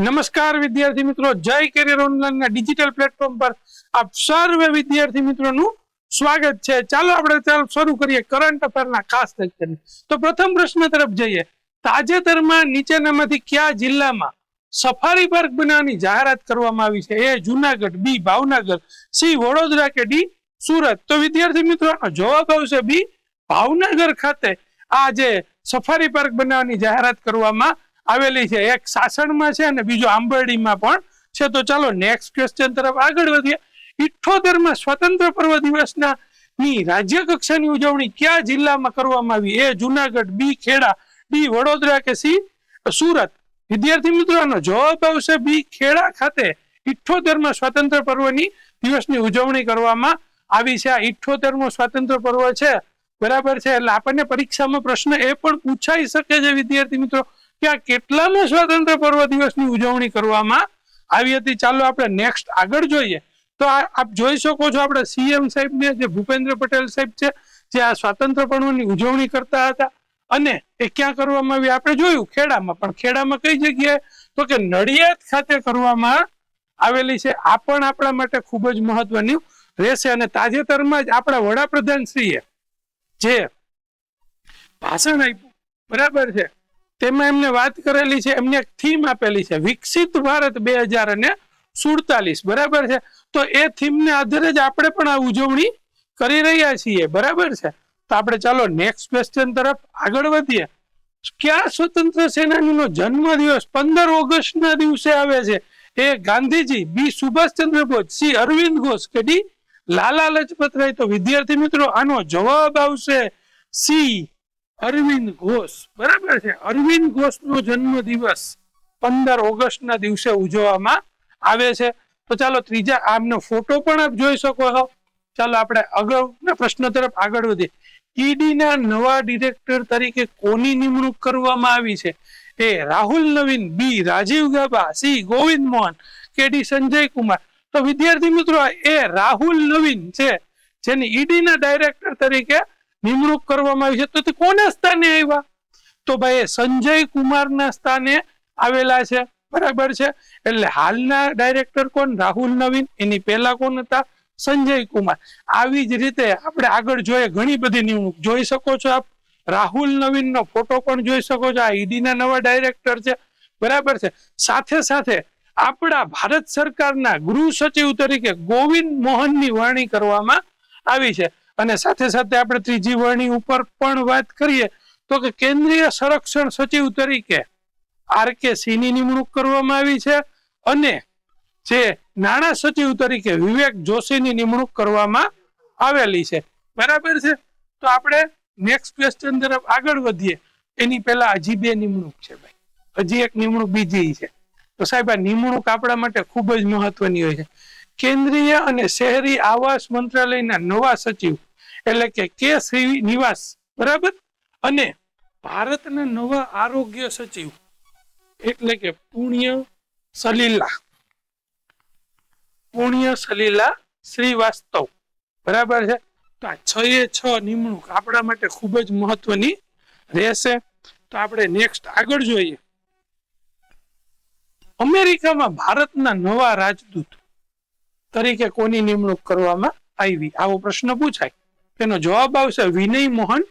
નમસ્કાર વિદ્યાર્થી મિત્રો, જય કેરિયર ઓનલાઈનના ડિજિટલ પ્લેટફોર્મ પર આપ સર્વે વિદ્યાર્થી મિત્રોનું સ્વાગત છે. ચાલો આપણે ચાલો શરૂ કરીએ કરંટ અફેરના ખાસ સેક્શન તો પ્રથમ પ્રશ્ન તરફ જઈએ. તાજેતરમાં નીચેનામાંથી કયા જિલ્લામાં સફારી પાર્ક બનાવવાની જાહેરાત કરવામાં આવી છે? A Junagadh, B Bhavnagar, C Vadodara કે ડી સુરત? તો વિદ્યાર્થી મિત્રો જવાબ આવશે બી ભાવનગર ખાતે. આ જે સફારી પાર્ક બનાવવાની જાહેરાત કરવામાં આવેલી છે. એક સાસણમાં છે અને બીજો આંબરડીમાં પણ છે. તો ચાલો નેક્સ્ટ ક્વેશ્ચન તરફ આગળ વધીએ. ઇઠ્ઠોતેરમાં સ્વતંત્ર પર્વ દિવસના ની રાજ્ય કક્ષાની ઉજવણી કયા જિલ્લામાં કરવામાં આવી? A Junagadh, B Kheda, D Vadodara કે સી સુરત? વિદ્યાર્થી મિત્રોનો જવાબ આવશે બી ખેડા ખાતે. ઇઠ્ઠોતેરમાં સ્વતંત્ર પર્વની દિવસની ઉજવણી કરવામાં આવી છે. આ ઇઠ્ઠોતેરમો સ્વાતંત્ર પર્વ છે. બરાબર છે. એટલે આપણને પરીક્ષામાં પ્રશ્ન એ પણ પૂછાઈ શકે છે વિદ્યાર્થી મિત્રો. કે આ કેટલામો સ્વાતંત્ર્ય પર્વ દિવસની ઉજવણી કરવામાં આવી હતી? ચાલો આપણે નેક્સ્ટ આગળ જોઈએ. તો આપ જોઈ શકો છો આપણે સીએમ સાહેબને, જે ભૂપેન્દ્ર પટેલ સાહેબ છે, જે આ સ્વાતંત્ર્ય પર્વની ઉજવણી કરતા હતા. અને એ ક્યાં કરવામાં આવી? આપણે જોયું ખેડામાં. પણ ખેડામાં કઈ જગ્યાએ? તો કે નડિયાદ ખાતે કરવામાં આવેલી છે. આ પણ આપણા માટે ખૂબ જ મહત્વની રહેશે. અને તાજેતરમાં જ આપણા વડાપ્રધાન શ્રીએ જે ભાષણ આપ્યું, બરાબર છે? તેમાં એમને વાત કરેલી છે, એમને એક થીમ આપેલી છે, વિકસિત ભારત બે હજાર અને સુડતાલીસ, બરાબર છે? તો એ થીમને આધારે જ આપણે પણ આ ઉજવણી કરી રહ્યા છીએ, બરાબર છે? તો આપણે ચાલો નેક્સ્ટ ક્વેશ્ચન તરફ આગળ વધીએ. કયા સ્વતંત્ર સેનાનીનો જન્મ દિવસ પંદર ઓગસ્ટના દિવસે આવે છે? A Gandhiji, B Subhashchandra Bose, C Aurobindo Ghosh કે ડી લાલા લજપત રાય તો વિદ્યાર્થી મિત્રો, આનો જવાબ આવશે સી અરવિંદ ઘોષ, બરાબર છે? અરવિંદ ઘોષનો જન્મ દિવસ પંદર ઓગસ્ટના દિવસે ઉજવવામાં આવે છે. તો ચાલો ત્રીજા આમનો ફોટો પણ આપ જોઈ શકો છો. ચાલો આપણે અગાઉના પ્રશ્ન તરફ આગળ વધીએ. ઈડીના નવા ડિરેક્ટર તરીકે કોની નિમણૂક કરવામાં આવી છે? A Rahul Navin, B Rajiv Gaba C Govind Mohan, કે ડી સંજય કુમાર? તો વિદ્યાર્થી મિત્રો એ રાહુલ નવીન છે, જેની ઈડીના ડાયરેક્ટર તરીકે નિમણૂક કરવામાં આવી છે. તો તે કોના સ્થાને આવ્યા? તો ભાઈ સંજય કુમારના સ્થાને આવેલા છે. બરાબર છે? એટલે હાલના ડાયરેક્ટર કોણ? રાહુલ નવીન. એની પહેલા કોણ હતા? સંજય કુમાર. આવી જ રીતે આપણે આગળ જોઈએ, ઘણી બધી નિમણૂક. જોઈ શકો છો આપ? રાહુલ નવીનનો ફોટો પણ જોઈ શકો છો. આ ઈડીના નવા ડાયરેક્ટર છે. બરાબર છે? સાથે સાથે આપણા ભારત સરકારના ગૃહ સચિવ તરીકે ગોવિંદ મોહનની વરણી કરવામાં આવી છે. અને સાથે સાથે આપણે ત્રીજી વરણી ઉપર પણ વાત કરીએ તો કે કેન્દ્રીય સંરક્ષણ સચિવ તરીકે આર કે સિંહની નિમણૂક કરવામાં આવી છે અને જે નાણાં સચિવ તરીકે વિવેક જોશીની નિમણૂક કરવામાં આવેલી છે. બરાબર છે? તો આપણે નેક્સ્ટ ક્વેશ્ચન તરફ આગળ વધીએ. એની પહેલા હજી બે નિમણૂક છે ભાઈ. હજી એક નિમણૂક બીજી છે. તો સાહેબ, આ નિમણૂક આપણા માટે ખૂબ જ મહત્વની હોય છે. કેન્દ્રીય અને શહેરી આવાસ મંત્રાલયના નવા સચિવ એટલે કે કે શ્રીનિવાસ, બરાબર? અને ભારતના નવા આરોગ્ય સચિવ એટલે કે પુણ્ય સલીલા. પુણ્ય સલીલા શ્રીવાસ્તવ, બરાબર છે? તો આ છ એ છ નિમણૂક આપણા માટે ખૂબ જ મહત્વની રહેશે. તો આપણે નેક્સ્ટ આગળ જોઈએ. અમેરિકામાં ભારતના નવા રાજદૂત તરીકે કોની નિમણૂક કરવામાં આવી? આવો પ્રશ્ન પૂછાય. તેનો જવાબ આવશે વિનય મોહન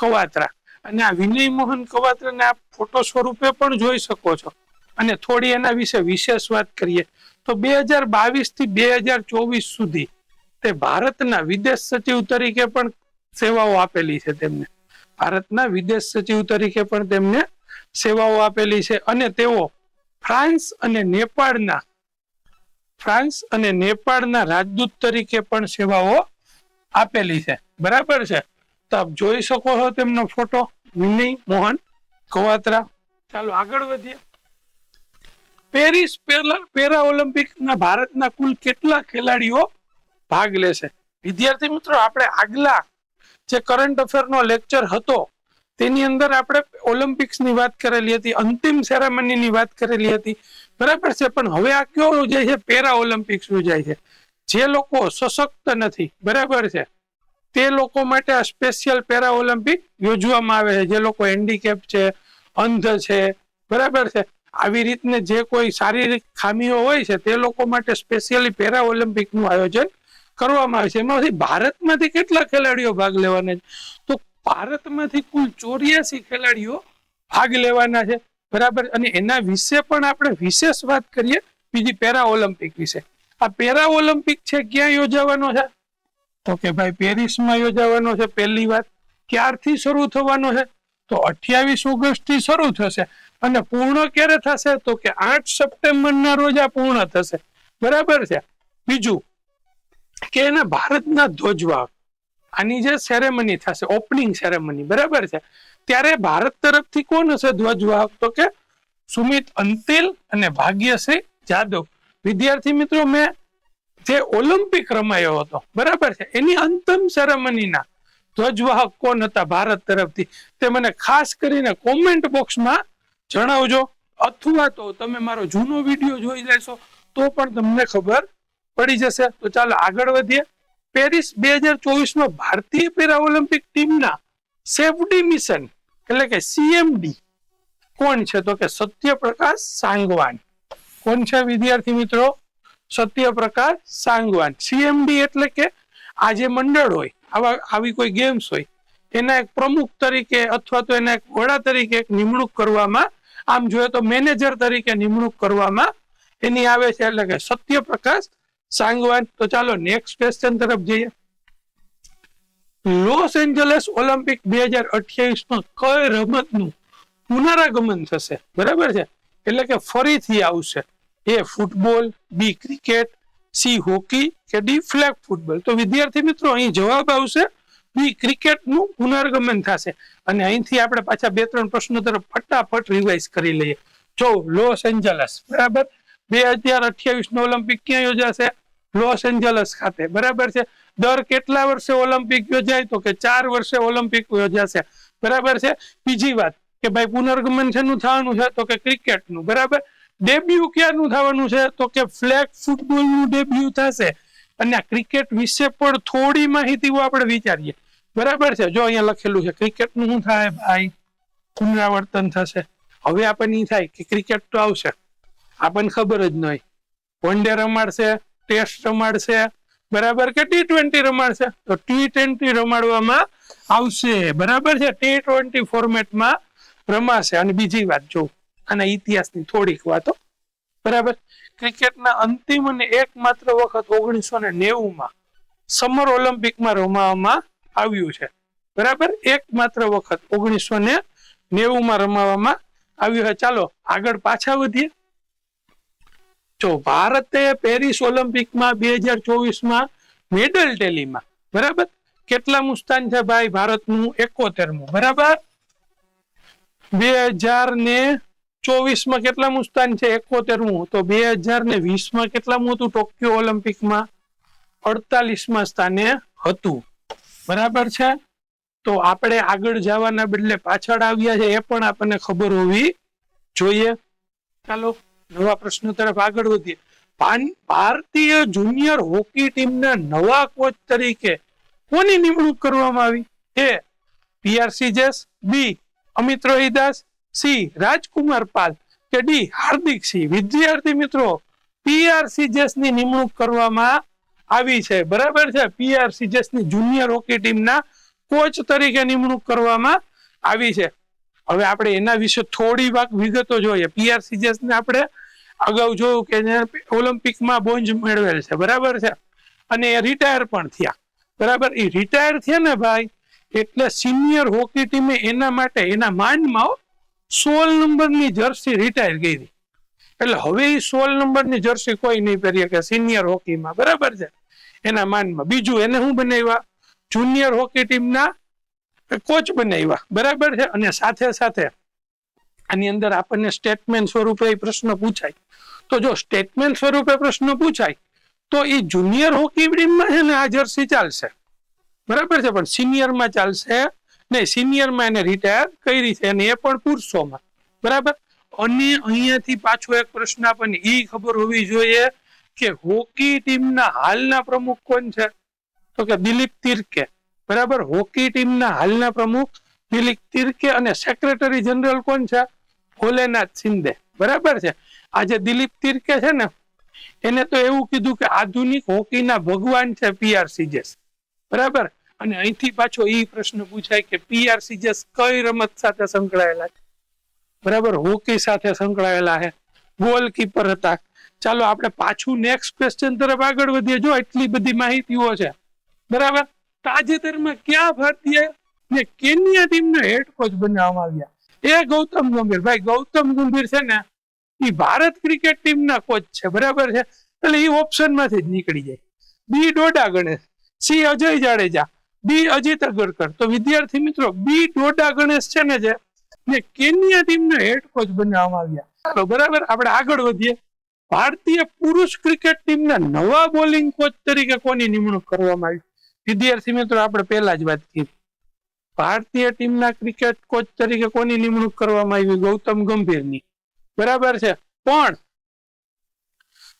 કવાત્રા. અને આ વિનય મોહન કવાત્રાને આપ ફોટો સ્વરૂપે પણ જોઈ શકો છો. અને થોડી એના વિશે વિશેષ વાત કરીએ તો બે હજાર બાવીસથી બે હજાર ચોવીસ સુધી તે ભારતના વિદેશ સચિવ તરીકે પણ સેવાઓ આપેલી છે તેમને. ભારતના વિદેશ સચિવ તરીકે પણ તેમને સેવાઓ આપેલી છે અને તેઓ ફ્રાન્સ અને નેપાળના ફ્રાન્સ અને નેપાળના રાજદૂત તરીકે પણ સેવાઓ આપેલી છે. બરાબર છે. તો આપ જોઈ શકો છો તેમનો ફોટો વિનય મોહન કવાત્રા. ચાલો આગળ વધીએ. પેરિસ પેરા ઓલિમ્પિકના ભારતના કુલ કેટલા ખેલાડીઓ ભાગ લેશે? વિદ્યાર્થી મિત્રો, આપણે આગલા જે કરંટ અફેરનો લેક્ચર હતો, તેની અંદર આપણે ઓલિમ્પિક્સની વાત કરેલી હતી, અંતિમ સેરેમનીની વાત કરેલી હતી. બરાબર છે, પણ હવે આ કયો યોજાય છે, પેરા ઓલિમ્પિક્સ યોજાય છે. જે લોકો સશક્ત નથી. બરાબર છે. તે લોકો માટે આ સ્પેશિયલ પેરા ઓલિમ્પિક યોજવામાં આવે છે. જે લોકો હેન્ડીકેપ છે, અંધ છે, બરાબર છે. આવી રીતને જે કોઈ શારીરિક ખામીઓ હોય છે, તે લોકો માટે સ્પેશિયલી પેરા ઓલિમ્પિકનું આયોજન કરવામાં આવે છે. એમાંથી ભારતમાંથી કેટલા ખેલાડીઓ ભાગ લેવાના છે? તો ભારતમાંથી કુલ ચોર્યાસી ખેલાડીઓ ભાગ લેવાના છે, બરાબર? અને એના વિશે પણ આપણે વિશેષ વાત કરીએ, બીજી પેરા ઓલિમ્પિક વિશે. આ પેરા ઓલિમ્પિક છે, ક્યાં યોજાવાનો છે? તો કે ભાઈ પેરિસમાં યોજાવાનો છે પહેલી વાત. ક્યારથી શરૂ થવાનો છે? તો અઠ્યાવીસ ઓગસ્ટથી શરૂ થશે. અને પૂર્ણ ક્યારે થશે? તો કે આઠ સપ્ટેમ્બરના રોજ આ પૂર્ણ થશે. બરાબર છે? બીજું કે એના ભારતના ધ્વજવાહક, આની જે સેરેમની થશે ઓપનિંગ સેરેમની બરાબર છે? ત્યારે ભારત તરફથી કોણ હશે ધ્વજવાહક? તો કે સુમિત અંતિલ અને ભાગ્યશ્રી જાદવ. વિદ્યાર્થી મિત્રો, મેં જે ઓલિમ્પિક રમાયો હતો. બરાબર છે? એની અંતિમ સેરેમનીના ધ્વજવાહક કોણ હતા ભારત તરફથી? તે મને ખાસ કરીને કોમેન્ટ બોક્સમાં જણાવજો. અથવા તો તમે મારો જૂનો વીડિયો જોઈ લેશો, તો પણ તમને ખબર પડી જશે. તો ચાલો આગળ વધીએ. પેરિસ બે હજાર ચોવીસમાં ભારતીય પેરા ઓલિમ્પિક ટીમના સેફટી મિશન એટલે કે સીએમડી કોણ છે? તો કે સત્યપ્રકાશ સાંગવાન. કોણ છે વિદ્યાર્થી મિત્રો? સત્યપ્રકાશ સાંગવાન. સીએમડી એટલે કે આ જે મંડળ હોય, આવા, આવી કોઈ ગેમ્સ હોય, એના એક પ્રમુખ તરીકે અથવા તો એના એક વડા તરીકે એક નિમણૂક કરવામાં, આમ જોઈએ તો મેનેજર તરીકે નિમણૂક કરવામાં એની આવે છે એટલે કે સત્યપ્રકાશ સાંગવાન. તો ચાલો નેક્સ્ટ ક્વેશ્ચન તરફ જઈએ. લોસ એન્જલસ ઓલિમ્પિક બે હજાર અઠ્યાવીસમાં કઈ રમતનું પુનરાગમન થશે? બરાબર છે? એટલે કે ફરીથી આવશે. A football, B cricket, C hockey કે ડી ફ્લેગ ફૂટબોલ. તો વિદ્યાર્થી મિત્રો, અહીં જવાબ આવશે, બી ક્રિકેટનું પુનર્ગમન થશે. અને અહીંથી આપણે પાછા બે ત્રણ પ્રશ્નો તરફ ફટાફટ રિવાઇઝ કરી લઈએ. જો, લોસ એન્જલસ, બરાબર? બે હજાર અઠ્યાવીસ નો ઓલિમ્પિક ક્યાં યોજાશે? લોસ એન્જલસ ખાતે, બરાબર છે? દર કેટલા વર્ષે ઓલિમ્પિક યોજાય? તો કે ચાર વર્ષે ઓલિમ્પિક યોજાશે. બરાબર છે? બીજી વાત, કે ભાઈ પુનર્ગમન શેનું થવાનું છે? તો કે ક્રિકેટનું, બરાબર? ડેબ્યુ ક્યાંનું થવાનું છે? તો કે ફ્લેગ ફૂટબોલનું ડેબ્યુ થશે. અને આ ક્રિકેટ વિશે પણ થોડી માહિતીઓ આપણે વિચારીએ. બરાબર છે? જો અહીંયા લખેલું છે ક્રિકેટનું શું થાય ભાઈ? પુનરાવર્તન થશે. હવે આપણને થાય કે ક્રિકેટ તો આવશે. આપણને ખબર જ નહીં. વન ડે રમાડશે, ટેસ્ટ રમાડશે. બરાબર કે ટી ટ્વેન્ટી રમાડશે? તો ટી ટ્વેન્ટી રમાડવામાં આવશે. બરાબર છે? ટી ટ્વેન્ટી ફોર્મેટમાં રમાશે. અને બીજી વાત જો આના ઇતિહાસની થોડીક વાતો. બરાબર? ક્રિકેટના અંતિમ અને એકમાત્ર વખત ઓગણીસો ને નેવુંમાં સમર ઓલિમ્પિકમાં રમાવામાં આવ્યું છે. બરાબર? એકમાત્ર વખત ઓગણીસો ને નેવું માં રમાવામાં આવ્યું છે. ચાલો, આગળ પાછા વધીએ. જો ભારતે પેરિસ ઓલિમ્પિકમાં બે હજાર ચોવીસમાં મેડલ ટેલીમાં, બરાબર? કેટલામું સ્થાન છે ભાઈ? ભારતનું એકોતેરમું, બરાબર? બે હજાર ને ચોવીસમાં કેટલામું સ્થાન છે? એકોતેરમું. તો બે હજાર ને વીસમાં કેટલામું હતું ટોક્યો ઓલિમ્પિકમાં? અડતાલીસમાં સ્થાને હતું. બરાબર છે? તો આપણે આગળ જવાના બદલે પાછળ આવ્યા છે, એ પણ આપણને ખબર હોવી જોઈએ. ચાલો, નવા પ્રશ્ન તરફ આગળ વધીએ. ભારતીય જુનિયર હોકી ટીમના નવા કોચ તરીકે કોની નિમણૂક કરવામાં આવી? એ પીઆરસી જેસ, બી, અમિત રોહિદાસ સી રાજકુમાર પાલ કે ડી હાર્દિક સિંહ. વિદ્યાર્થી મિત્રો પીઆરસી જેસની નિમણૂક કરવામાં આવી છે. બરાબર છે? પીઆરસી જેસની જુનિયર હોકી ટીમના કોચ તરીકે નિમણૂક કરવામાં આવી છે. હવે આપણે એના વિશે થોડી વાત વિગતો જોઈએ. પીઆરસી જેસ ને આપણે અગાઉ જોયું કે ઓલિમ્પિકમાં બોન્જ મેળવેલ છે. બરાબર છે? અને એ રિટાયર પણ થયા. બરાબર? એ રિટાયર થયા ને ભાઈ, એટલે સિનિયર હોકી ટીમે એના માટે એના માનમાં સોળ નંબરની જર્સી રિટાયર કરી. એટલે હવે એ સોળ નંબરની જર્સી કોઈ નહીં પહેરી કે સિનિયર હોકીમાં બરાબર છે? એના માનમાં. બીજું એને શું બનાવ્યા? જુનિયર હોકી ટીમના કોચ બનાવ્યા. બરાબર છે? અને સાથે સાથે આની અંદર આપણને સ્ટેટમેન્ટ સ્વરૂપે પ્રશ્ન પૂછાય. તો જો સ્ટેટમેન્ટ સ્વરૂપે પ્રશ્ન પૂછાય, તો એ જુનિયર હોકી ટીમમાં છે ને આ જર્સી ચાલશે. બરાબર છે? પણ સિનિયરમાં ચાલશે નહીં સિનિયરમાં એને રિટાયર કરી છે અને એ પણ પુરુષોમાં. બરાબર? અને અહીંયાથી પાછો એક પ્રશ્ન આપણને એ ખબર હોવી જોઈએ કે હોકી ટીમના હાલના પ્રમુખ કોણ છે? તો કે દિલીપ તિર્કે. બરાબર? હોકી ટીમના હાલના પ્રમુખ દિલીપ તિર્કે અને સેક્રેટરી જનરલ કોણ છે? ભોલેનાથ શિંદે. બરાબર છે? આજે દિલીપ તિરકે છે ને, એને તો એવું કીધું કે આધુનિક હોકીના ભગવાન છે પીઆર સીજેસ બરાબર? અને અહીંથી પાછો એ પ્રશ્ન પૂછાય કે પીઆર જે કઈ રમત સાથે સંકળાયેલા છે? બરાબર? હોકી સાથે સંકળાયેલા છે. ગોલકીપર હતા. ચાલો આપણે પાછું નેક્સ્ટ ક્વેશ્ચન તરફ આગળ વધીએ. જો એટલી બધી માહિતીઓ છે. બરાબર? તાજેતરમાં ક્યાં ભારતીય ને કેન્યા ટીમના હેડ કોચ બનાવવામાં આવ્યા? એ ગૌતમ ગંભીર. ભાઈ, ગૌતમ ગંભીર છે ને એ ભારત ક્રિકેટ ટીમના કોચ છે. બરાબર છે? એટલે એ ઓપ્શનમાંથી જ નીકળી જાય. B Dodda Ganesh. C Ajay Jadeja. B Ajit Agarkar. તો વિદ્યાર્થી મિત્રો, બી ડોડા ગણેશ છે ને જે, ને કેન્યા ટીમના હેડ કોચ બનાવવામાં આવ્યા. ચાલો બરાબર, આપણે આગળ વધીએ. ભારતીય પુરુષ ક્રિકેટ ટીમના નવા બોલિંગ કોચ તરીકે કોની નિમણૂક કરવામાં આવી? વિદ્યાર્થી મિત્રો, આપણે પહેલા જ વાત કરી. ભારતીય ટીમના ક્રિકેટ કોચ તરીકે કોની નિમણૂક કરવામાં આવી? ગૌતમ ગંભીરની. બરાબર છે. પણ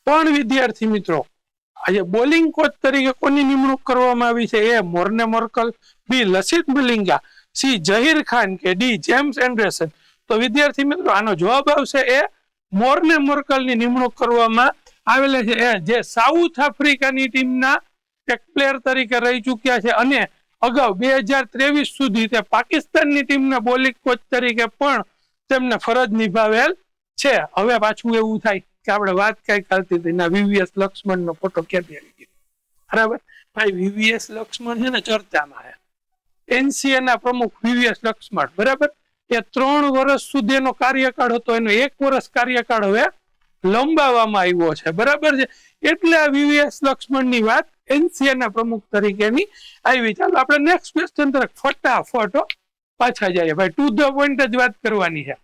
પણ વિદ્યાર્થી મિત્રો આજે બોલિંગ કોચ તરીકે કોની નિમણૂક કરવામાં આવી છે? એ મોર્ને મોર્કલ, બી લસિત મલિંગા સી જહીર ખાન કે ડી જેમ્સ એન્ડરસન? તો વિદ્યાર્થી મિત્રો, આનો જવાબ આવશે એ મોર્ને મોર્કલની નિમણૂક કરવામાં આવેલા છે. એ જે સાઉથ આફ્રિકાની ટીમના એક પ્લેયર તરીકે રહી ચૂક્યા છે અને અગાઉ બે હજાર ત્રેવીસ સુધી તે પાકિસ્તાનની ટીમના બોલિંગ કોચ તરીકે પણ તેમને ફરજ નિભાવેલ છે. હવે પાછું એવું થાય. કે આપણે વાત કઈ કરતી હતી ના વીવીએસ લક્ષ્મણ નો ફોટો ક્યાંથી આવી ગયો. બરાબર? ભાઈ, વીવીએસ લક્ષ્મણ છે ને ચર્ચામાં છે. એનસીએ ના પ્રમુખ વીવીએસ લક્ષ્મણ, બરાબર? એ ત્રણ વર્ષ સુધીનો કાર્યકાળ હતો, એનો એક વર્ષ કાર્યકાળ હવે લંબાવવામાં આવ્યો છે, બરાબર છે? એટલે આ વીવીએસ લક્ષ્મણની વાત એનસીએ ના પ્રમુખ તરીકેની આવી. ચાલો, આપણે નેક્સ્ટ ક્વેશ્ચન તરફ ફટાફટ પાછા જઈએ. ભાઈ ટુ ધ પોઈન્ટ જ વાત કરવાની છે.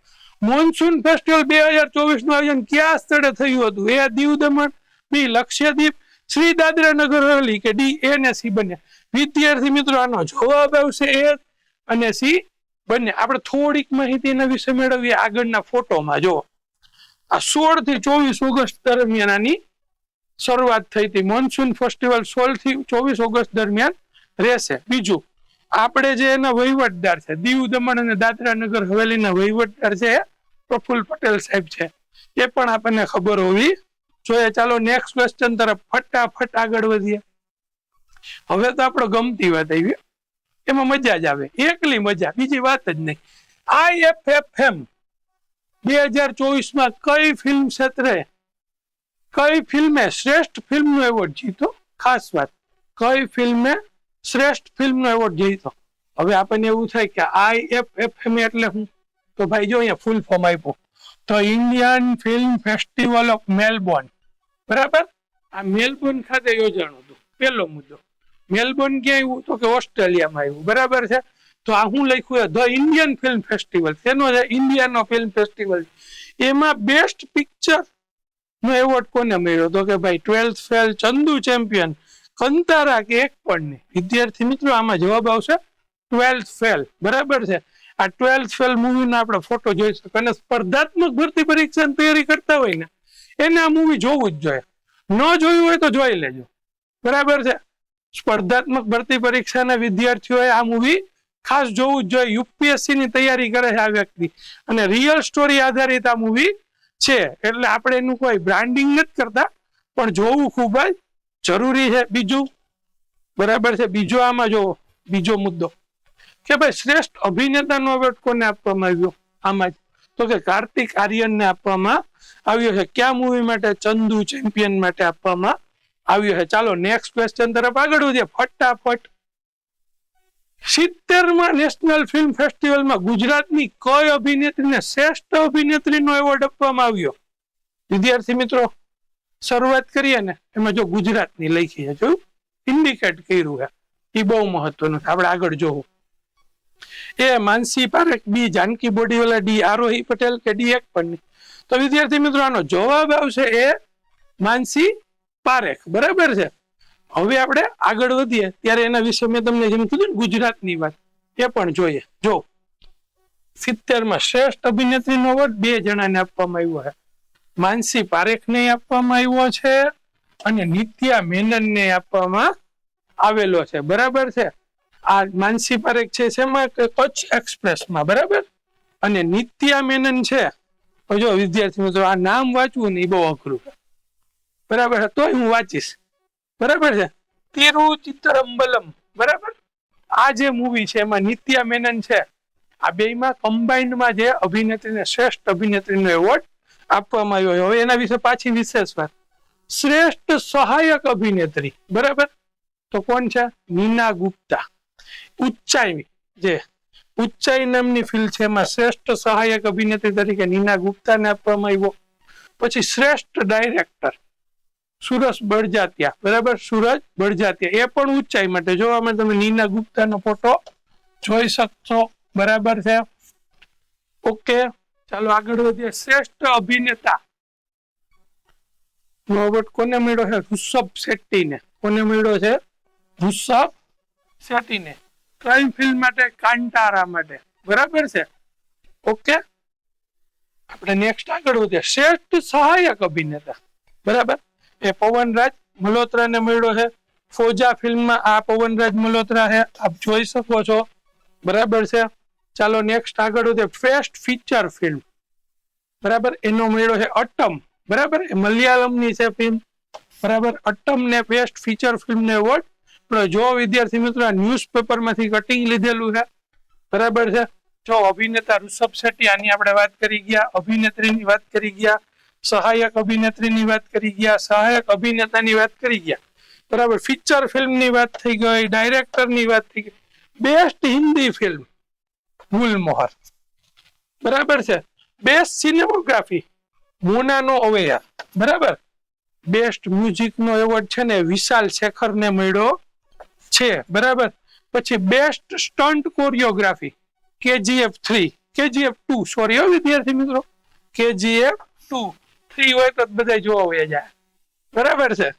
મોન્સૂન ફેસ્ટિવલ બે હજાર ચોવીસનું આયોજન ક્યાં સ્થળે થયું હતું? એ દીવ દમણ બી લક્ષદ્વીપ, શ્રી દાદરા નગર હવેલી કે ડી એ ને સી બન્યા? વિદ્યાર્થી મિત્રો, આનો જવાબ આવશે એ અને સી બંને આપણે થોડીક માહિતી એના વિશે મેળવીએ આગળના ફોટોમાં. જો આ સોળથી ચોવીસ ઓગસ્ટ દરમિયાન આની શરૂઆત થઈ હતી. મોન્સૂન ફેસ્ટિવલ સોળથી ચોવીસ ઓગસ્ટ દરમિયાન રહેશે. બીજું, આપણે જે એના વહીવટદાર છે દીવ દમણ અને દાદરા નગર હવેલીના વહીવટદાર છે એ પ્રફુલ્લ પટેલ સાહેબ છે. એ પણ આપણને ખબર હોવી જોઈએ. ચાલો નેક્સ્ટ ક્વેશ્ચન તરફ ફટાફટ આગળ વધીએ. હવે તો આપણો ગમતી વાત આવી. એમાં મજા જ આવે. એકલી મજા, બીજી વાત જ નહીં. આઈ એફ એફ એમ બે હજાર ચોવીસમાં કઈ ફિલ્મ ક્ષેત્રે, કઈ ફિલ્મે શ્રેષ્ઠ ફિલ્મનો એવોર્ડ જીતો ખાસ વાત, કઈ ફિલ્મે શ્રેષ્ઠ ફિલ્મનો એવોર્ડ જીતો હવે આપણને એવું થાય કે આઈ એફ એફ એમ એટલે હું? તો ભાઈ જો અહીંયા ફૂલ ફોર્મ આપ્યું. તો Indian film festival of Melbourne બરાબર? આ મેલબોર્ન ખાતે યોજાણું હતું. પહેલો મુદ્દો. મેલબોર્ન ક્યાં આવ્યું? તો કે ઓસ્ટ્રેલિયામાં આવ્યું. બરાબર છે? તો આ હું લખ્યું ધ ઇન્ડિયન ફિલ્મ ફેસ્ટિવલ તેનો છે? ઇન્ડિયાનો ફિલ્મ ફેસ્ટિવલ એમાં બેસ્ટ પિક્ચર નો એવોર્ડ કોને મળ્યો? તો કે ભાઈ twelfth fail Chandu champion Kantara કે એક પણ નહીં. વિદ્યાર્થી મિત્રો, આમાં જવાબ આવશે ટ્વેલ્થ ફેલ. બરાબર છે? આ ટ્વેલ્થ મૂવી મૂવીનો આપણે ફોટો જોઈ શકીએ અને સ્પર્ધાત્મક ભરતી પરીક્ષાની તૈયારી કરતા હોય ને, એને આ મૂવી જોવું જ જોઈએ. ન જોયું હોય તો જોઈ લેજો. બરાબર છે? સ્પર્ધાત્મક ભરતી પરીક્ષાના વિદ્યાર્થીઓએ આ મૂવી ખાસ જોવું જ જોઈએ. યુપીએસસી ની તૈયારી કરે છે આ વ્યક્તિ. અને રિયલ સ્ટોરી આધારિત આ મૂવી છે. એટલે આપણે એનું કોઈ બ્રાન્ડિંગ નથી કરતા, પણ જોવું ખૂબ જ જરૂરી છે. બીજું? બરાબર છે? બીજો આમાં જો બીજો મુદ્દો. કે ભાઈ શ્રેષ્ઠ અભિનેતાનો એવોર્ડ કોને આપવામાં આવ્યો? આમાં તો કે કાર્તિક આર્યનને આપવામાં આવ્યો છે. કયા મૂવી માટે? ચંદુ ચેમ્પિયન માટે આપવામાં આવ્યો છે. ચાલો નેક્સ્ટ ક્વેશ્ચન તરફ આગળ વધીએ. ફટાફટ. સિત્તેરમાં નેશનલ ફિલ્મ ફેસ્ટિવલમાં ગુજરાતની કઈ અભિનેત્રીને શ્રેષ્ઠ અભિનેત્રીનો એવોર્ડ આપવામાં આવ્યો? વિદ્યાર્થી મિત્રો, શરૂઆત કરીએ ને. એમાં જો ગુજરાતની લખી છે, જોયું? ઇન્ડિકેટ કર્યું છે. એ બહુ મહત્વનું છે. આપણે આગળ જોવું. A Mansi Parekh, B Janki Bodiwala, D Aarohi Patel કે ડી એક પણ તો વિદ્યાર્થી મિત્રો, આનો જવાબ આવશે એ માનસી પારેખ. બરાબર છે? હવે આપણે આગળ વધીએ. ત્યારે એના વિશે મેં તમને જેમ કીધું ને ગુજરાતની વાત, એ પણ જોઈએ. જો સિત્તેરમાં શ્રેષ્ઠ અભિનેત્રીનો અવોર્ડ બે જણાને આપવામાં આવ્યો છે. માનસી પારેખને આપવામાં આવ્યો છે અને નિત્યા મેનનને આપવામાં આવેલો છે. બરાબર છે? આ માનસી પારેખ છે, શેમાં? કચ્છ એક્સપ્રેસમાં, બરાબર? અને નિત્યા મેનન છે. તો જો વિદ્યાર્થી મિત્રો, આ નામ વાંચવું ને એ બહુ અઘરું. બરાબર છે? તોય હું વાંચીશ. બરાબર છે? તિરુચિત્રમ્બલમ બરાબર? આ જે મૂવી છે, એમાં નિત્યા મેનન છે. આ બેયમાં કમ્બાઇન્ડમાં જે અભિનેત્રીને શ્રેષ્ઠ અભિનેત્રીનો એવોર્ડ આપવામાં આવ્યો હવે એના વિશે પાછી વિશેષ વાત. શ્રેષ્ઠ સહાયક અભિનેત્રી, બરાબર? તો કોણ છે? નીના ગુપ્તા. ઉચ્ચાઈ, જે ઉચ્ચાઈ નામની ફિલ્મ છે, એમાં શ્રેષ્ઠ સહાયક અભિનેત્રી તરીકે નીના ગુપ્તાને આપવામાં આવ્યો. પછી શ્રેષ્ઠ ડાયરેક્ટર સુરજ બળજાત્યા, બરાબર? સુરજ બળજાત્યા. એ પણ ઊંચાઈ માટે. જોવામાં તમે નીના ગુપ્તાનો ફોટો જોઈ શકશો. બરાબર છે? ઓકે ચાલો આગળ વધીએ. શ્રેષ્ઠ અભિનેતા. રોબર્ટ કોને મળ્યો છે? ઋષભ શેટ્ટીને. કોને મળ્યો છે? ઋષભ શેટ્ટીને. કઈ ફિલ્મ માટે, કાંટારા માટે. બરાબર છે? ઓકે આપણે નેક્સ્ટ આગળ વધીએ. શ્રેષ્ઠ સહાયક અભિનેતા. બરાબર? એ પવનરાજ મલ્હોત્રાને મળ્યો છે. ફોજા ફિલ્મમાં આ પવનરાજ મલ્હોત્રા છે. આપ જોઈ શકો છો. બરાબર છે? ચાલો નેક્સ્ટ આગળ વધીએ. બેસ્ટ ફીચર ફિલ્મ બરાબર? એનો મળ્યો છે અટ્ટમ. બરાબર? એ મલયાલમની છે ફિલ્મ બરાબર? અટ્ટમ ને બેસ્ટ ફીચર ફિલ્મ ને એવોર્ડ જો વિદ્યાર્થી મિત્રો ન્યૂઝપેપરમાંથી કટિંગ લીધેલું છે, બરાબર છે? જો અભિનેતા ઋષભ શેટ્ટી આની આપણે વાત કરી ગયા, અભિનેત્રીની વાત કરી ગયા, સહાયક અભિનેત્રીની વાત કરી ગયા, સહાયક અભિનેતાની વાત કરી ગયા, બરાબર? ફીચર ફિલ્મની વાત થઈ ગઈ ડાયરેક્ટરની વાત થઈ ગઈ. બેસ્ટ હિન્દી ફિલ્મ ગુલમોહર બરાબર છે? બેસ્ટ સિનેમોગ્રાફી મોનાનો અવૈયા. બરાબર? બેસ્ટ મ્યુઝિકનો એવોર્ડ છે ને વિશાલ શેખરને મળ્યો. છે, બરાબર? પછી best stunt choreography KGF three, KGF two sorry હો વિદ્યાર્થી મિત્રો, કેજીએફ ટુ, થ્રી હોય તો બધા જોવા હોય જાય બરાબર છે?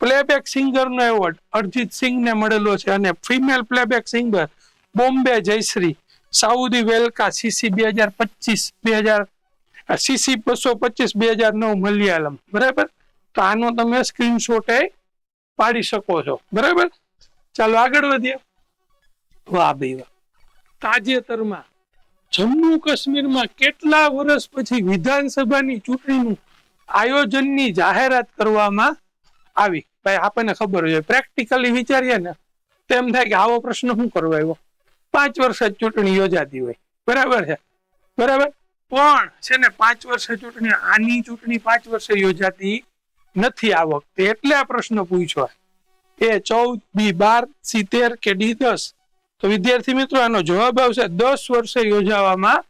પ્લેબેક સિંગર નો એવોર્ડ અરજીત સિંહ ને મળેલો છે અને female playback singer Bombay Jayashri, Saudi Vellakka, CC બે હજાર પચીસ, બે હજાર સીસી બસો પચીસ, બે હજાર નવ, મલયાલમ. બરાબર? તો આનો તમે સ્ક્રીનશોટ પાડી શકો છો. બરાબર? ચાલો આગળ વધીએ. વાહ ભાઈ વાહ. તાજેતરમાં જમ્મુ કાશ્મીરમાં કેટલા વર્ષ પછી વિધાનસભાની ચૂંટણીનું આયોજનની જાહેરાત કરવામાં આવી? ભાઈ, આપણને ખબર હોય, પ્રેક્ટિકલી વિચારીએ ને તેમ થાય કે આવો પ્રશ્ન શું કરવાયો પાંચ વર્ષ જ ચૂંટણી યોજાતી હોય. બરાબર છે? બરાબર? પણ છે ને, પાંચ વર્ષે ચૂંટણી, આની ચૂંટણી પાંચ વર્ષે યોજાતી નથી આ વખતે એટલે આ પ્રશ્ન પૂછ્યો. એ ચૌદ બી બાર સિત્તેર કે ડી દસ. તો વિદ્યાર્થી મિત્રો, આનો જવાબ આવશે દસ વર્ષે યોજાવામાં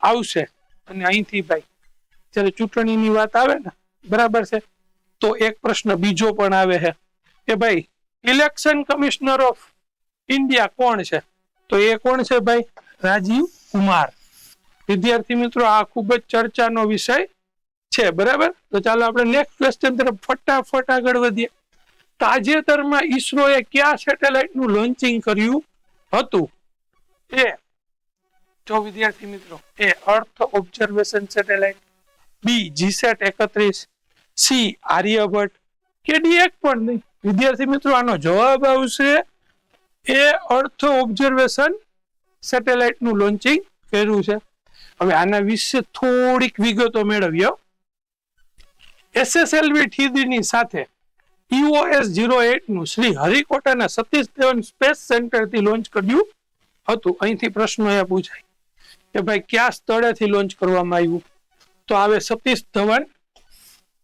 આવશે. અને અહીંથી ભાઈ, જ્યારે ચૂંટણીની વાત આવે ને, બરાબર છે? તો એક પ્રશ્ન બીજો પણ આવે છે. કે ભાઈ, ઇલેક્શન કમિશનર ઓફ ઇન્ડિયા કોણ છે? તો એ કોણ છે ભાઈ? રાજીવ કુમાર. વિદ્યાર્થી મિત્રો, આ ખૂબ જ ચર્ચાનો વિષય છે, બરાબર? તો ચાલો આપણે નેક્સ્ટ ક્વેશ્ચન તરફ ફટાફટ આગળ વધીએ. તાજેતરમાં ઈસરોએ કયા સેટેલાઇટનું લોન્ચિંગ કર્યું હતું? એ, જો વિદ્યાર્થી મિત્રો, એ earth observation satellite, B, GSAT એકત્રીસ, સી, આર્યભટ્ટ, કે ડી એક પણ નહીં? વિદ્યાર્થી મિત્રો, આનો જવાબ આવશે, એ અર્થ ઓબ્ઝર્વેશન સેટેલાઇટનું લોન્ચિંગ કર્યું છે. હવે આના વિશે થોડીક વિગતો મેળવ્યો એસએસએલવી ઠીદીની સાથે જીરો એટનું શ્રી હરિકોટાના સતીશ ધવન સ્પેસ સેન્ટરથી લોન્ચ કર્યું હતું. અહીંથી પ્રશ્નો એ પૂછાય કે ભાઈ કયા સ્થળેથી લોન્ચ કરવામાં આવ્યું? તો આવે સતીશ ધવન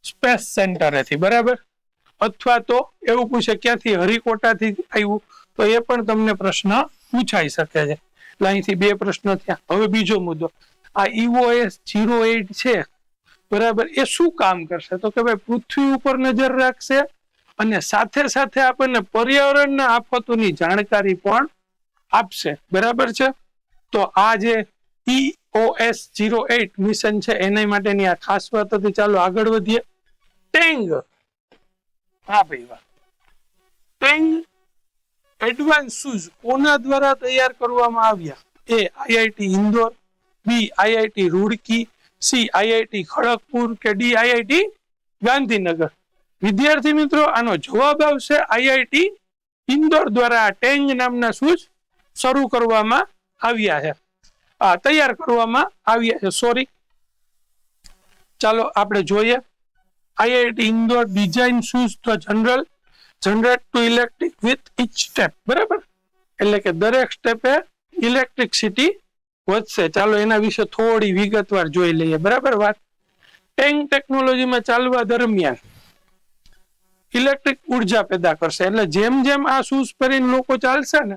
સ્પેસ સેન્ટરેથી બરાબર? અથવા તો એવું પૂછે ક્યાંથી હરિકોટાથી આવ્યું? તો એ પણ તમને પ્રશ્ન પૂછાઈ શકે છે. એટલે અહીંથી બે પ્રશ્ન થયા. હવે બીજો મુદ્દો. આ ઇઓએસ જીરો એટ છે, બરાબર? એ શું કામ કરશે? તો કે ભાઈ પૃથ્વી ઉપર નજર રાખશે અને સાથે સાથે આપણને પર્યાવરણના આફતોની જાણકારી પણ આપશે. બરાબર છે? તો આ જે ઈઓએસ જીરો એટ મિશન છે, એના માટેની આ ખાસ વાત હતી. ચાલો આગળ વધીએ. ટેંગ. હા ભાઈ, વાહ. ટેંગ એડવાન્સ શૂઝ કોના દ્વારા તૈયાર કરવામાં આવ્યા. A IIT Indore, B IIT Roorkee, C IIT Kharagpur કે ડી આઈઆઈટી ગાંધીનગર. વિદ્યાર્થી મિત્રો, આનો જવાબ આવશે આઈઆઈટી ઇન્દોર દ્વારા ટેંગ નામના શૂઝ શરૂ કરવામાં આવ્યા છે. આ તૈયાર કરવામાં આવ્યા છે. સોરી ચાલો આપણે જોઈએ. IIT Indore design shoes the general, generate to electric with each step. બરાબર? એટલે કે દરેક સ્ટેપે ઇલેક્ટ્રિસિટી વધશે. ચાલો એના વિશે થોડી વિગતવાર જોઈ લઈએ. બરાબર વાત? ટેંગ ટેકનોલોજીમાં ચાલવા દરમિયાન ઇલેક્ટ્રિક ઊર્જા પેદા કરશે. એટલે જેમ જેમ આ શૂઝ પહેરીને લોકો ચાલશે ને,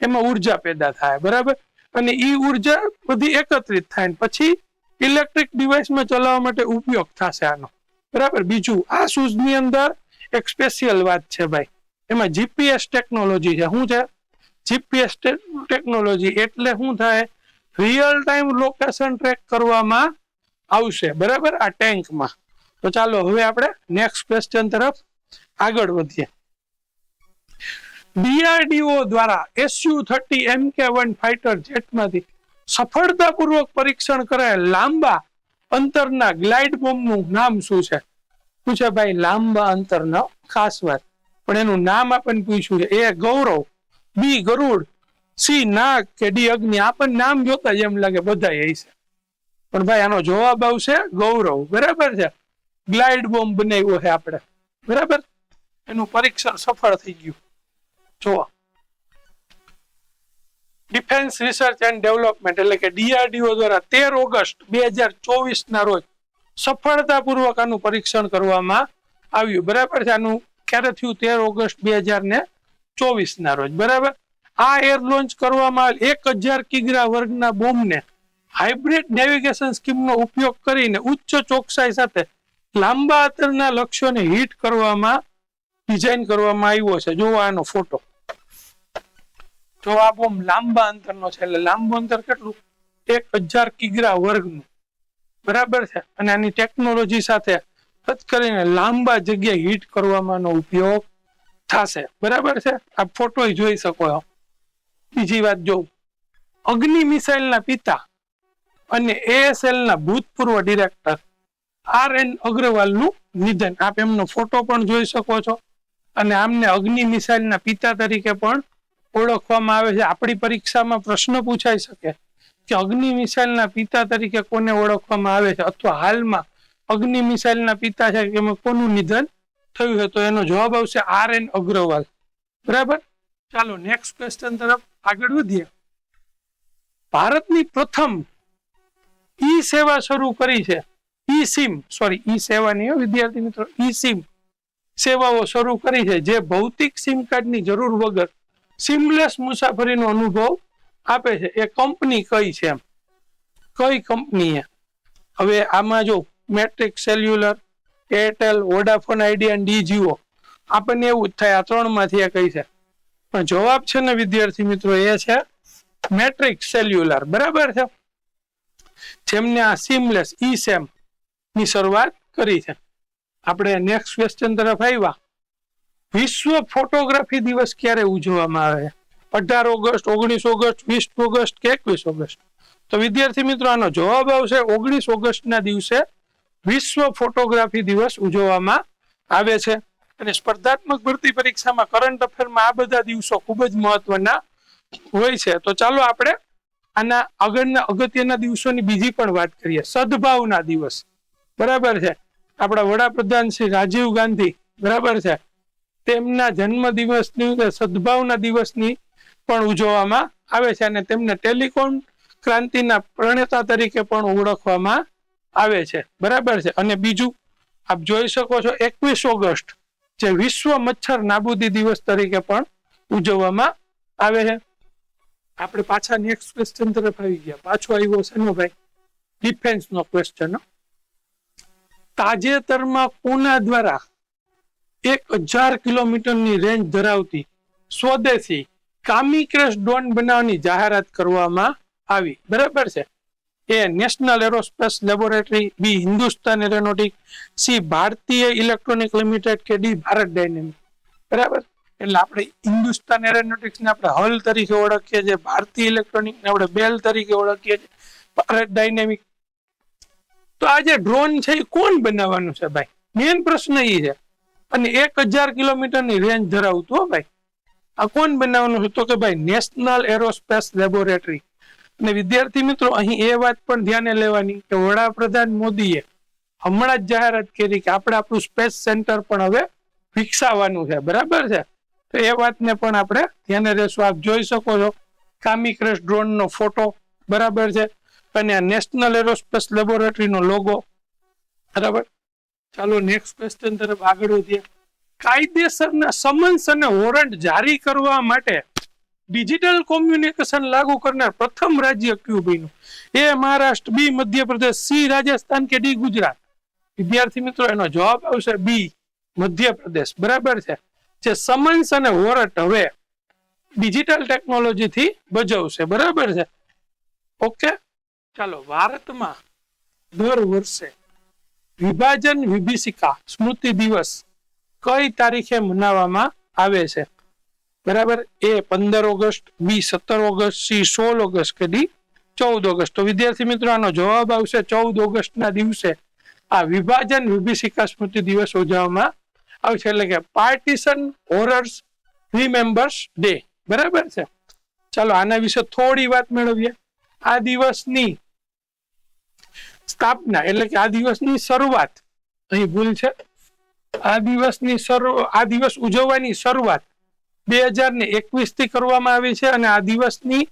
એમાં ઊર્જા પેદા થાય, બરાબર? અને એ ઊર્જા બધી એકત્રિત થાય ને પછી ઇલેક્ટ્રિક ડિવાઇસમાં ચલાવવા માટે ઉપયોગ થશે આનો. બરાબર? બીજું આ શૂઝની અંદર એક સ્પેશિયલ વાત છે ભાઈ. એમાં જીપીએસ ટેકનોલોજી છે. શું છે? જીપીએસ ટેકનોલોજી એટલે શું થાય? રિયલ ટાઈમ લોકેશન ટ્રેક કરવામાં આવશે. બરાબર? આ ટેન્કમાં. તો ચાલો હવે આપણે નેક્સ્ટ ક્વેશ્ચન તરફ આગળ વધીએ. ડીઆરડીઓ દ્વારા એસયુ થર્ટી એમ કે વન ફાઇટર જેટમાંથી સફળતાપૂર્વક પરીક્ષણ કરાયેલ લાંબા અંતરના ગ્લાઇડ બોમ્બનું નામ શું છે? પૂછે ભાઈ લાંબા અંતરનો? ખાસ વાત. પણ એનું નામ આપણને પૂછ્યું છે. એ ગૌરવ, બી ગરુડ, સી નાગ કે ડી અગ્નિ. આપણને નામ જોતા જ એમ લાગે બધા એ છે. પણ ભાઈ, આનો જવાબ આવશે ગૌરવ. બરાબર છે? ગ્લાઇડ બોમ્બ બનાવ્યો છે આપણે. બરાબર? એનું પરીક્ષણ સફળ થઈ ગયું. જોવા. ડિફેન્સ રિસર્ચ એન્ડ ડેવલપમેન્ટ એટલે કે ડીઆરડીઓ દ્વારા તેર ઓગસ્ટ બે હજાર ચોવીસ ના રોજ સફળતાપૂર્વક આનું પરીક્ષણ કરવામાં આવ્યું. બરાબર છે? આનું ક્યારે થયું? તેર ઓગસ્ટ બે હજાર ને ચોવીસ ના રોજ. બરાબર? આ એર લોન્ચ કરવામાં આવેલ એક હજાર કિગ્રા વર્ગના બોમ્બને હાઇબ્રિડ નેવિગેશન સ્કીમનો ઉપયોગ કરીને ઉચ્ચ ચોકસાઈ સાથે લાંબા અંતરના લક્ષ્યોને હિટ કરવામાં ડિઝાઇન કરવામાં આવ્યો છે. જો આનો ફોટો જો આ બોમ્બ લાંબા અંતરનો છે, એટલે લાંબુ અંતર કેટલું? એક હજાર કિગ્રા વર્ગનું. બરાબર છે? અને આની ટેકનોલોજી સાથે ટચ કરીને લાંબા જગ્યાએ હિટ કરવામાંનો ઉપયોગ થશે. બરાબર છે? આ ફોટો જોઈ શકો છો. બીજી વાત જો, અગ્નિ મિસાઇલના પિતા અને એએસએલ ના ભૂતપૂર્વ ડિરેક્ટર આર એન અગ્રવાલનું નિધન. આપ એમનો ફોટો પણ જોઈ શકો છો. અને આમને અગ્નિ મિસાઇલના પિતા તરીકે પણ ઓળખવામાં આવે છે. આપણી પરીક્ષામાં પ્રશ્ન પૂછાઈ શકે કે અગ્નિ મિસાઇલના પિતા તરીકે કોને ઓળખવામાં આવે છે? અથવા હાલમાં અગ્નિ મિસાઇલના પિતા છે એમાં કોનું નિધન થયું છે? તો એનો જવાબ આવશે આર એન અગ્રવાલ. બરાબર? ચાલો નેક્સ્ટ ક્વેશ્ચન તરફ આગળ વધીએ. ભારતની પ્રથમ ઈ સેવા શરૂ કરી છે. ઈ સિમ સોરી ઈ સેવા નહીં વિદ્યાર્થી મિત્રો, ઈ સિમ. સેવાઓ શરૂ કરી છે, જે ભૌતિક સિમ કાર્ડની જરૂર વગર સિમલેસ મુસાફરીનો અનુભવ આપે છે. એ કંપની કઈ છે એમ? કઈ કંપનીએ? હવે આમાં જો metric, cellular, Airtel, Vodafone, Idea અને ડી જીઓ આપણને એવું જ થાય, આ ત્રણમાંથી એ કઈ છે. પણ જવાબ છે ને વિદ્યાર્થી મિત્રો એ છે મેટ્રિક, સેલ્યુલર. બરાબર છે? જેમને આ સિમલેસ ઈ સેમની શરૂઆત કરી છે. આપણે નેક્સ્ટ ક્વેશ્ચન તરફ આવ્યા. વિશ્વ ફોટોગ્રાફી દિવસ ક્યારે ઉજવવામાં આવે? અઢાર ઓગસ્ટ, ઓગણીસ ઓગસ્ટ, વીસ ઓગસ્ટ કે એકવીસ ઓગસ્ટ? તો વિદ્યાર્થી મિત્રો, આનો જવાબ આવશે ઓગણીસ ઓગસ્ટના દિવસે વિશ્વ ફોટોગ્રાફી દિવસ ઉજવવામાં આવે છે. અને સ્પર્ધાત્મક ભરતી પરીક્ષામાં કરંટ અફેરમાં આ બધા દિવસો ખૂબ જ મહત્વના હોય છે. તો ચાલો આપણે આના આગળના અગત્યના દિવસોની બીજી પણ વાત કરીએ. સદભાવના દિવસ. બરાબર છે? આપણા વડાપ્રધાન શ્રી રાજીવ ગાંધી, બરાબર છે? તેમના જન્મ દિવસની સદભાવના દિવસની પણ ઉજવવામાં આવે છે અને તેમને ટેલિકોમ ક્રાંતિના પ્રણેતા તરીકે પણ ઓળખવામાં આવે છે. બરાબર છે? અને બીજું, આપ જોઈ શકો છો એકવીસ ઓગસ્ટ, જે વિશ્વ મચ્છર નાબૂદી દિવસ તરીકે પણ ઉજવવામાં આવે છે. આપણે પાછા નેક્સ્ટ ક્વેશ્ચન તરફ આવી ગયા. પાછો આવ્યો છે ભાઈ? ડિફેન્સ નો ક્વેશ્ચન તાજેતરમાં કોના દ્વારા એક હજાર કિલોમીટરની રેન્જ ધરાવતી સ્વદેશી કામી ક્રેશ ડ્રોન બનાવવાની જાહેરાત કરવામાં આવી. બરાબર છે? A national aerospace laboratory B Hindustan aeronautic C Bharatiya electronic limited કે ડી ભારત ડાયનેમિક. બરાબર? એટલે આપણે હિન્દુસ્તાન એરોનોટિક્સને આપણે હલ તરીકે ઓળખીએ છીએ, ભારતીય ઇલેક્ટ્રોનિક ને આપણે બેલ તરીકે ઓળખીએ છીએ, ભારત ડાયનેમિક તો આ જે ડ્રોન છે એ કોણ બનાવવાનું છે ભાઈ? મેન પ્રશ્ન એ છે. અને એક હજાર કિલોમીટરની રેન્જ ધરાવતું હો ભાઈ. આ કોણ બનાવવાનું છે? તો કે ભાઈ નેશનલ એરોસ્પેસ લેબોરેટરી અને વિદ્યાર્થી મિત્રો, અહીં એ વાત પણ ધ્યાને લેવાની કે વડાપ્રધાન મોદીએ હમણાં જ જાહેરાત કરી કે આપણે આપણું સ્પેસ સેન્ટર પણ હવે વિકસાવવાનું છે. બરાબર છે? તો એ વાતને પણ આપણે ધ્યાને રહેશું. આપ જોઈ શકો છો. કામી ડ્રોનનો ડ્રોન ફોટો બરાબર છે? અને આ નેશનલ એરોસ્પેસ લેબોરેટરીનો લોગો બરાબર? ચાલો નેક્સ્ટ ક્વેશ્ચન તરફ આગળ વધીએ. કાયદેસરના સમન્સ અને વોરંટ જારી કરવા માટે ડિજિટલ કોમ્યુનિકેશન લાગુ કરનાર પ્રથમ રાજ્ય કયું બન્યું? A Maharashtra, B Madhya Pradesh, C Rajasthan કે ડી ગુજરાત? વિદ્યાર્થી મિત્રો, એનો જવાબ આવશે બી મધ્યપ્રદેશ. બરાબર છે? જે સમન્સ અને વોરંટ હવે ડિજિટલ ટેકનોલોજીથી બજવશે. બરાબર છે? ઓકે? ચાલો, ભારતમાં દર વર્ષે વિભાજન વિભીષિકા સ્મૃતિ દિવસ કઈ તારીખે મનાવવામાં આવે છે? બરાબર? એ પંદર ઓગસ્ટ, બી સત્તર ઓગસ્ટ, સી સોળ ઓગસ્ટ કે ડી ચૌદ ઓગસ્ટ. તો વિદ્યાર્થી મિત્રો, આનો જવાબ આવશે ચૌદ ઓગસ્ટ ના દિવસે. આ વિભાજન વિભીષિકા સ્મૃતિ દિવસ ઉજવવામાં આવશે એટલે કે પાર્ટીશન હોરર્સ રિમેમ્બર્સ ડે. બરાબર છે? ચાલો, આના વિશે થોડી વાત મેળવીએ. આ દિવસની સ્થાપના, એટલે કે આ દિવસની શરૂઆત. અહીં ભૂલ છે. આ દિવસની આ દિવસ ઉજવવાની શરૂઆત બે હજાર ને એકવીસથી કરવામાં આવી છે અને આ દિવસની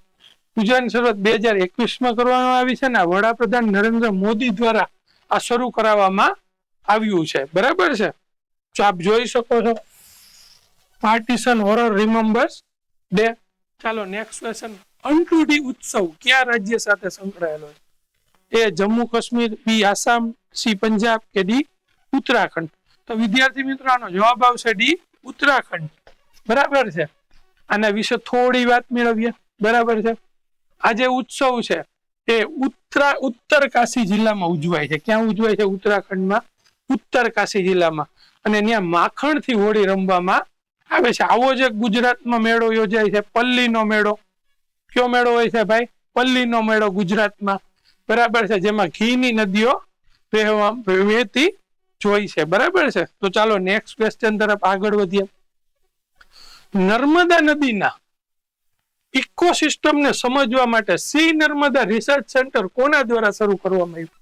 ઉજવવાની શરૂઆત બે હજાર એકવીસમાં કરવામાં આવી છે અને વડાપ્રધાન નરેન્દ્ર મોદી દ્વારા આ શરૂ કરાવવામાં આવ્યું છે. બરાબર છે? તો આપ જોઈ શકો છો. પાર્ટીશન હોરર રિમેમ્બર્સ ડે ચાલો નેક્સ્ટ ક્વેશ્ચન અંટુડી ઉત્સવ કયા રાજ્ય સાથે સંકળાયેલો છે? A Jammu Kashmir, B Assam, C Punjab કે ડી ઉત્તરાખંડ. તો વિદ્યાર્થી મિત્રો, આનો જવાબ આવશે ડી ઉત્તરાખંડ. બરાબર છે? આના વિશે થોડી વાત મેળવીએ. બરાબર છે? આ જે ઉત્સવ છે, એ ઉત્તરા ઉત્તર કાશી જિલ્લામાં ઉજવાય છે. ક્યાં ઉજવાય છે? ઉત્તરાખંડમાં ઉત્તર કાશી જિલ્લામાં. અને ત્યાં માખણથી હોળી રમવામાં આવે છે. આવો જ એક ગુજરાતમાં મેળો યોજાય છે. પલ્લીનો મેળો. કયો મેળો હોય છે ભાઈ? પલ્લીનો મેળો ગુજરાતમાં. બરાબર છે. જેમાં ઘીની નદીઓ વહેતી જોઈ છે. બરાબર છે? તો ચાલો નેક્સ્ટ ક્વેશ્ચન તરફ આગળ વધીએ. નર્મદા નદીના ઇકોસિસ્ટમને સમજવા માટે સી નર્મદા રિસર્ચ સેન્ટર કોના દ્વારા શરૂ કરવામાં આવ્યું?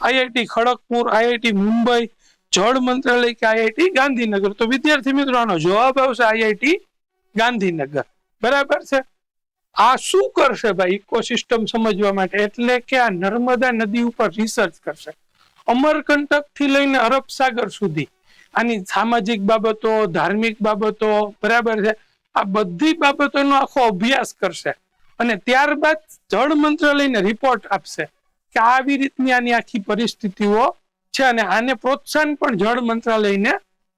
આઈઆઈટી ખડગપુર આઈઆઈટી મુંબઈ, જળ મંત્રાલય કે આઈઆઈટી ગાંધીનગર? તો વિદ્યાર્થી મિત્રો આનો જવાબ આવશે આઈઆઈટી ગાંધીનગર. બરાબર છે? આ શું કરશે ભાઈ ઇકોસિસ્ટમ સમજવા માટે? એટલે કે આ નર્મદા નદી ઉપર રિસર્ચ કરશે. અમરકંટકથી લઈને અરબ સાગર સુધી. આની સામાજિક બાબતો, ધાર્મિક બાબતો, બરાબર છે? આ બધી બાબતોનો આખો અભ્યાસ કરશે. અને ત્યારબાદ જળ મંત્રાલયને રિપોર્ટ આપશે કે આવી રીતની આની આખી પરિસ્થિતિઓ છે અને આને પ્રોત્સાહન પણ જળ મંત્રાલયને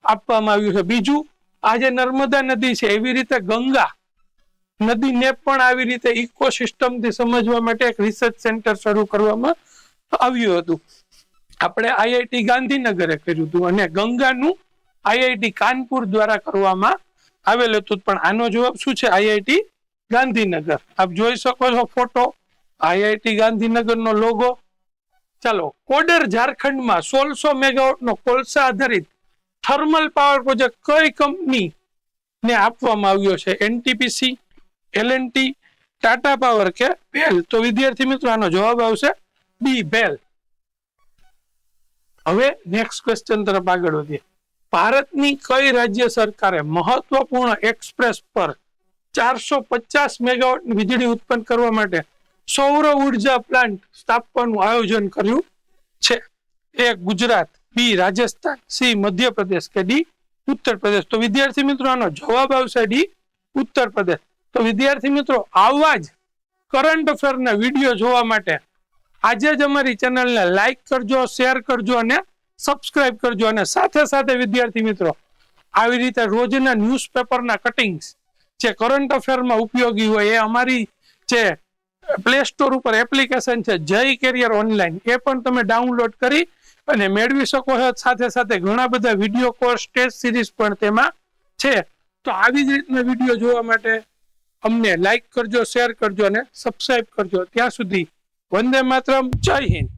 આપવામાં આવ્યું છે. બીજું, આ જે નર્મદા નદી છે, એવી રીતે ગંગા નદીને પણ આવી રીતે ઇકોસિસ્ટમથી સમજવા માટે એક રિસર્ચ સેન્ટર શરૂ કરવામાં આવ્યું હતું. આપણે આઈઆઈટી ગાંધીનગરે કર્યું હતું અને ગંગાનું આઈઆઈટી કાનપુર દ્વારા કરવામાં આવેલ હતું. પણ આનો જવાબ શું છે? આઈઆઈટી ગાંધીનગર. આપ જોઈ શકો છો ફોટો. આઈઆઈટી ગાંધીનગરનો લોગો ચાલો, કોડર ઝારખંડમાં સોળસો મેગાવોટનો કોલસા આધારિત થર્મલ પાવર પ્રોજેક્ટ કઈ કંપની ને આપવામાં આવ્યો છે? એનટીપીસી એલએનટી ટાટા પાવર કે બેલ તો વિદ્યાર્થી મિત્રો, આનો જવાબ આવશે બી બેલ હવે નેક્સ્ટ ક્વેશ્ચન તરફ આગળ વધીએ. ભારતની કઈ રાજ્ય સરકારે મહત્વપૂર્ણ એક્સપ્રેસ પર ચારસો પચાસ મેગાવોટ વીજળી ઉત્પન્ન કરવા માટે સૌર ઊર્જા પ્લાન્ટ સ્થાપવાનું આયોજન કર્યું છે? A Gujarat B Rajasthan C Madhya Pradesh કે ડી ઉત્તર પ્રદેશ તો વિદ્યાર્થી મિત્રો, આનો જવાબ આવશે ડી ઉત્તર પ્રદેશ તો વિદ્યાર્થી મિત્રો આવા જ કરંટ અફેરના વીડિયો જોવા માટે આજે જ અમારી ચેનલને લાઈક કરજો શેર કરજો અને સબસ્ક્રાઇબ કરજો અને સાથે સાથે વિદ્યાર્થી મિત્રો, આવી રીતે રોજના ન્યૂઝપેપરના કટિંગ્સ જે કરંટ અફેરમાં ઉપયોગી હોય એ અમારી જે પ્લે સ્ટોર ઉપર એપ્લિકેશન છે, જય કેરિયર ઓનલાઈન એ પણ તમે ડાઉનલોડ કરી અને મેળવી શકો છો. સાથે સાથે ઘણા બધા વીડિયો કોર્સ ટેસ્ટ સિરીઝ પણ તેમાં છે. તો આવી જ રીતના વીડિયો જોવા માટે અમને લાઈક કરજો શેર કરજો અને સબસ્ક્રાઈબ કરજો. ત્યાં સુધી વંદે માતરમ જય હિન્દ.